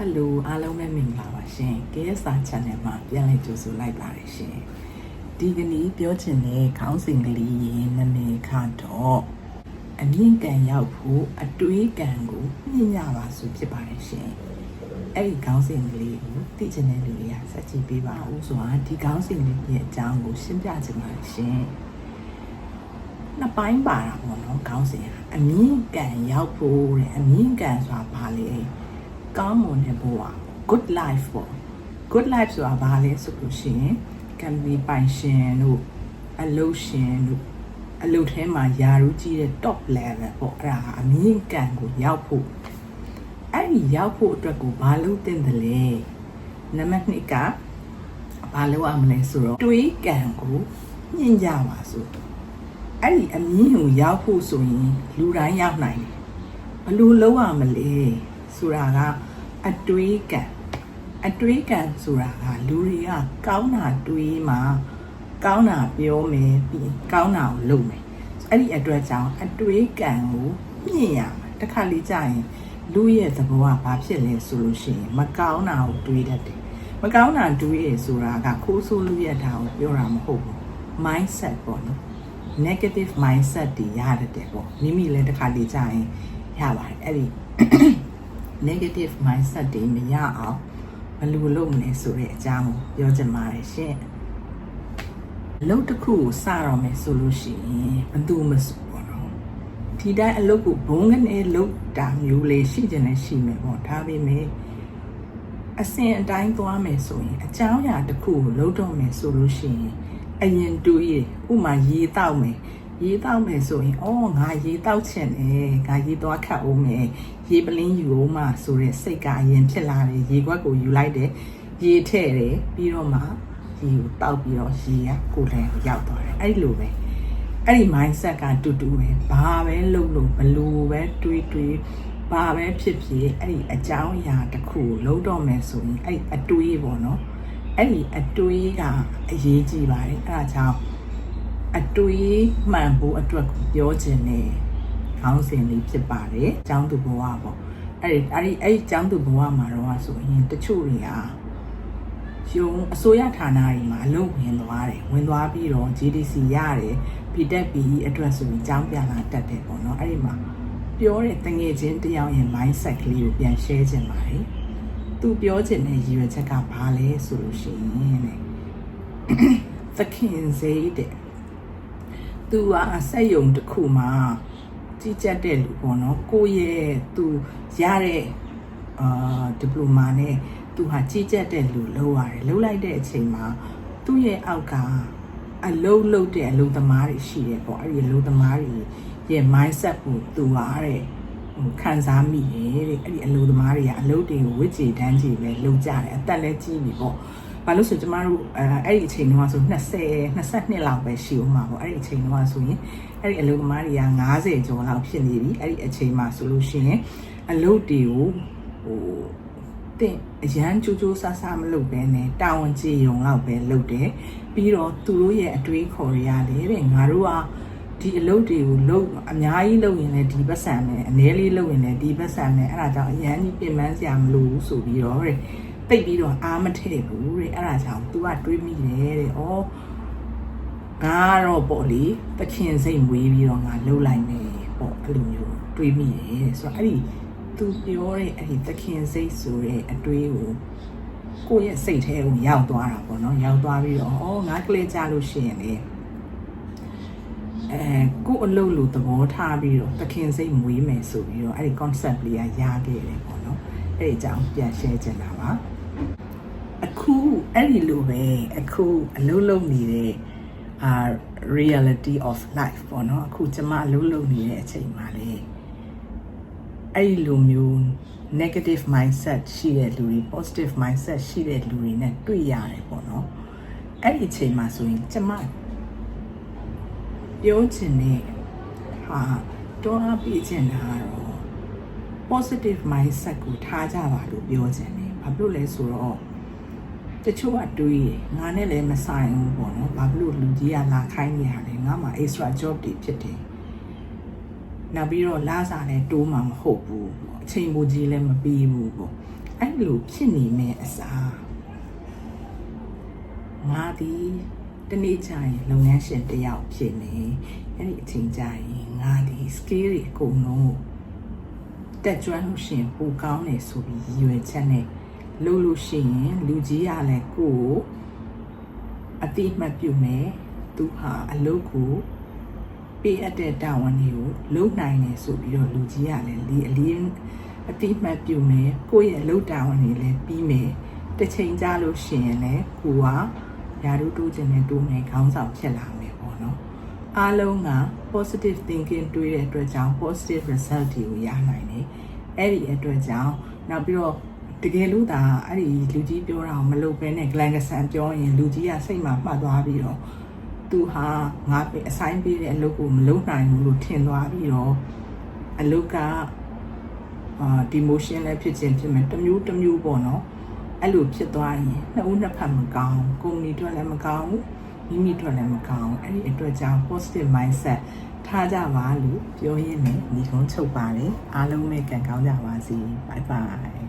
ဟယ်လိုအားလုံးပဲမင်္ဂလာပါရှင် KSR Channel မှာပြန်လည်ကြိုဆိုလိုက်ပါတယ်ရှင်ဒီကနေ့ပြောချင်တဲ့ခေါင်းစဉ်ကလေးရဲ့နာမည်ကတော့အမြင့်ကန်ရောက်ဖို့အတွေးကံကိုမြင့်ရပါဆိုဖြစ်ပါတယ်ရှင်အဲ့ဒီခေါင်းစဉ်ကလေးကိုသိချင်တဲ့လူတွေကစက်ကြည့်ပေးပါဦးဆိုတာဒီခေါင်းစဉ်လေးရဲ့အကြောင်းကိုရှင်းပြချင်ပါတယ်ရှင်နှစ်ပိုင်းပါတာပေါ့နော်ခေါင်းစဉ်ကအမြင့်ကန်ရောက်ဖို့တဲ့အမြင့်ကန်ဆိုတာဘာလဲ ကောင်းမွန်တဲ့ဘဝ good life ပေါ့ good life ဆိုတာဘာလဲဆိုလို့ရှိရင်ကံပြီးပိုင်ရှင်တို့အလုပ်ရှင်တို့အလုပ်ထဲမှာယာရုကြီးတဲ့ top level ပေါ့အဲ့ဒါအမြင့်ကံကိုရောက်ဖို့အဲ့ဒီရောက်ဖို့အတွက်ကိုဘာလုပ်တင်တယ်လဲနံပါတ်2ကဘာလုပ်ရမလဲဆိုတော့တွေးကံကိုညှင့်ကြပါစို့အဲ့ဒီအမြင့်ကိုရောက်ဖို့ဆိုရင်လူတိုင်းရောက်နိုင်တယ်ဘယ်လိုလုပ်ရမလဲဆိုတာက အတွေးကံအတွေးကံဆိုတာကလူတွေကကောင်းတာတွေးမှကောင်းတာပြောမယ်ပြီးကောင်းတာကိုလုပ်မယ်အဲ့ဒီအတွက်ကြောင့်အတွေးကံကိုမြင့်ရမှာတစ်ခါလေကြာရင်လူရဲ့သဘောကဘာဖြစ်လဲဆိုလို့ရှိရင်မကောင်းတာကိုတွေးတတ်တယ်မကောင်းတာတွေးရဆိုတာကခိုးဆိုးလူရဲ့ဓာတ်ကိုပြောတာမဟုတ်ဘူး mindset ပေါ့နော် negative mindset တွေရတယ်တဲ့ပေါ့မိမိလည်းတစ်ခါလေကြာရင်ရပါတယ်အဲ့ဒီ negative mindset တွေမရအောင်ဘယ်လိုလုပ်မလဲဆိုတဲ့အကြောင်းကိုပြောချင်ပါတယ်ရှင်အလုပ်တစ်ခုကိုစတော့မယ်ဆိုလို့ရှိရင်ဘယ်သူမဆိုပေါ့နော်ဒီတိုင်းအလုပ်ကိုဘုံကနေလုပ်တာမျိုးလေးရှိကြတယ်ရှိမယ်ပေါ့ဒါပေမဲ့အစင်အတိုင်းသွားမယ်ဆိုရင်အကြောင်းအရာတစ်ခုကိုလုပ်တော့မယ်ဆိုလို့ရှိရင်အရင်တွေးရဥမာရေတောက်မယ် ရေတောက်မယ်ဆိုရင်အော်ငါရေတောက်ချင်တယ်ငါရေသွားခတ်အောင်မယ်ရေပလင်းယူအောင်မှဆိုတဲ့စိတ်ကအရင်ဖြစ်လာတယ်ရေခွက်ကိုယူလိုက်တယ်ရေထည့်တယ်ပြီးတော့မှရေကိုတောက်ပြီးတော့ရေကကိုယ်လည်းရောက်သွားတယ်အဲ့လိုပဲအဲ့ဒီ mindset ကတူတူပဲဘာပဲလုပ်လို့ဘလို့ပဲတွေးတွေးဘာပဲဖြစ်ဖြစ်အဲ့ဒီအကြောင်းအရာတစ်ခုကိုလုံးတော့မယ်ဆိုရင်အဲ့ဒီအတွေးပေါ့နော်အဲ့ဒီအတွေးကအရေးကြီးပါတယ်အဲ့ဒါကြောင့် အတွေးမှန်ဖို့အတွက်ကိုပြောခြင်းနဲ့ခေါင်းစဉ်လေးဖြစ်ပါတယ်။ကျောင်းသူဘဝပေါ့။အဲ့ဒီအဲ့ဒီအဲ့ဒီကျောင်းသူဘဝမှာတော့ဆိုရင်တချို့တွေကရုံအစိုးရဌာနတွေမှာအလုပ်ဝင်သွားတယ်။ဝင်သွားပြီးတော့ GDC ရတယ်။ PTEC PE အတွက်ဆိုရင်ကျောင်းပြန်လာတက်တယ်ပေါ့နော်။အဲ့ဒီမှာပြောတဲ့တငယ်ချင်းတယောက်ရဲ့ mindset ကလေးကိုပြန် share ခြင်းပါတယ်။သူပြောခြင်းတဲ့ရည်ရွယ်ချက်ကဘာလဲဆိုလို့ရှိရင်တဲ့။သခင်စိတ် သူဟာစက်ယုံတစ်ခုမှာကြီးကြပ်တဲ့လူပေါ့နော်ကိုရဲ့သူရတဲ့အာဒီပလိုမာနဲ့သူဟာကြီးကြပ်တဲ့လူလောက်ရတယ်လောက်လိုက်တဲ့အချိန်မှာသူ့ရဲ့အောက်ကအလုံးလုံးတဲ့အလုံးသမားတွေရှိတယ်ပေါ့အဲ့ဒီအလုံးသမားတွေရဲ့ mindset ကိုသူဟာတဲ့ဟိုခံစားမိတယ်တဲ့အဲ့ဒီအလုံးသမားတွေကအလုံးတွေကိုဝစ်ကြေတန်းကြေပဲလုံးကြတယ်အသက်လည်းကြီးပြီပေါ့ ဘာလို့ဆိုကျမတို့အဲအဲ့ဒီအချိန်တုန်းကဆို20 22လောက်ပဲရှိဦးမှာပေါ့အဲ့ဒီအချိန်တုန်းကဆိုရင်အဲ့ဒီအလုပ်သမားတွေက90ကျော်လောက်ဖြစ်နေပြီအဲ့ဒီအချိန်မှာဆိုလို့ရှိရင်အလုပ်တွေကိုဟိုတင်အရန်ကြိုးကြိုးဆဆမလုပ်ပဲနဲ့တာဝန်ကျေယုံလောက်ပဲလုပ်တယ်ပြီးတော့သူတို့ရဲ့အတွေးခေါ်ရရတယ်တဲ့ငါတို့ကဒီအလုပ်တွေကိုလုပ်အများကြီးလုပ်ရင်လည်းဒီပတ်စံပဲအနည်းလေးလုပ်ရင်လည်းဒီပတ်စံပဲအဲ့ဒါကြောင့်အရန်ကြီးပြင်ပန်းစရာမလိုဘူးဆိုပြီးတော့တဲ့ တိတ်ပြီးတော့အားမထည့်ဘူးတဲ့အဲ့ဒါကြောင့် तू ကတွေးမိတယ်တဲ့ဩငါကတော့ပေါ့လေတခင်စိတ်မွေးပြီးတော့ငါလှုပ်လိုက်မယ်ပေါ့အဲ့လိုမျိုးတွေးမိတယ်ဆိုတော့အဲ့ဒီ तू ပြောတဲ့အဲ့ဒီတခင်စိတ်ဆိုတဲ့အတွေးကိုကိုယ့်ရဲ့စိတ်ထဲကိုရောက်သွားတာပေါ့နော်ရောက်သွားပြီးတော့ဩငါကလေးကြလို့ရှိရင်လေအဲကိုယ့်အလုပ်လို့သဘောထားပြီးတော့တခင်စိတ်မွေးမယ်ဆိုပြီးတော့အဲ့ဒီ concept လေးကရခဲ့တယ်ပေါ့နော်အဲ့ဒီအကြောင်းပြန် share ချင်တာပါ အခုအဲ့ဒီလိုပဲအခုအလုပ်လုပ်နေတဲ့အာ reality of life ပေါ့နော်အခုကျမအလုပ်လုပ်နေတဲ့အချိန်မှာလေအဲ့ဒီလိုမျိုး negative mindset ရှိတဲ့လူတွေ positive mindset ရှိတဲ့လူတွေနဲ့တွေ့ရတယ်ပေါ့နော်အဲ့ဒီအချိန်မှာဆိုရင်ကျမပြောချင်တဲ့ဟာတွန်းအားပေးချင်တာကတော့ positive mindset ကိုထားကြပါလို့ပြောချင်တယ်ဘာဖြစ်လို့လဲဆိုတော့ တချို့ကတွေးတယ်ငါနဲ့လည်းမဆိုင်ဘူးပေါ့နော်ဘာဖြစ်လို့လူကြီးကလာခိုင်းနေရလဲငါမှ extra job တွေဖြစ်တယ်နောက်ပြီးတော့လာစားလည်းတိုးမှမဟုတ်ဘူးအချိန်ပိုကြီးလည်းမပြီးဘူးပေါ့အဲ့လိုဖြစ်နေမယ့်အစားငါဒီတနေ့ကျရင်လုပ်ငန်းရှင်တစ်ယောက်ဖြစ်နေအဲ့ဒီအချိန်ကျရင်ငါဒီ skill တွေအကုန်လုံးတက်ကြွလို့ရှရင်ပိုကောင်းတယ်ဆိုပြီးရည်ရွယ်ချက်နဲ့ လုပ်လို့ရှိရင်လူကြီးရလဲကိုယ်ကိုအတိအမှတ်ပြုမယ်သူဟာအလုပ်ကိုပေးအပ်တဲ့တာဝန်တွေကိုလုပ်နိုင်တယ်ဆိုပြီးတော့လူကြီးရလဲလီအလီအတိအမှတ်ပြုမယ်ကိုယ့်ရဲ့လုပ်တာဝန်တွေလည်းပြီးမယ်တစ်ချိန်ကြလို့ရှိရင်လည်းကိုကယာရုတိုးခြင်းနဲ့တိုးမယ်ခေါင်းဆောင်ဖြစ်လာမယ်ပေါ့နော်အားလုံးက positive thinking တွေးတဲ့အတွက်ကြောင့် positive result တွေကိုရနိုင်တယ်အဲ့ဒီအတွက်ကြောင့်နောက်ပြီးတော့ တကယ်လို့ဒါအဲ့ဒီလူကြီးပြောတာကိုမလုပ်ဘဲနဲ့ glan ကဆန်ပြောရင်လူကြီးကစိတ်မှာမှတ်သွားပြီးတော့သူဟာငါအဆိုင်ပေးတဲ့အလုပ်ကိုမလုပ်နိုင်ဘူးလို့ထင်သွားပြီးတော့အလုပ်ကအာ demotion လည်းဖြစ်ခြင်းဖြစ်မယ်တစ်မျိုးတစ်မျိုးပေါ့နော်အဲ့လိုဖြစ်သွားရင်နှစ်ဦးနှစ်ဖက်မကောင်းကုမ္ပဏီအတွက်လည်းမကောင်းဘူးမိမိအတွက်လည်းမကောင်းအဲ့ဒီအတွက်ကြောင့် positive mindset ထားကြပါလို့ပြောရင်းနဲ့ညီကုန်းချုပ်ပါတယ်အားလုံးပဲကံကောင်းကြပါစေ bye bye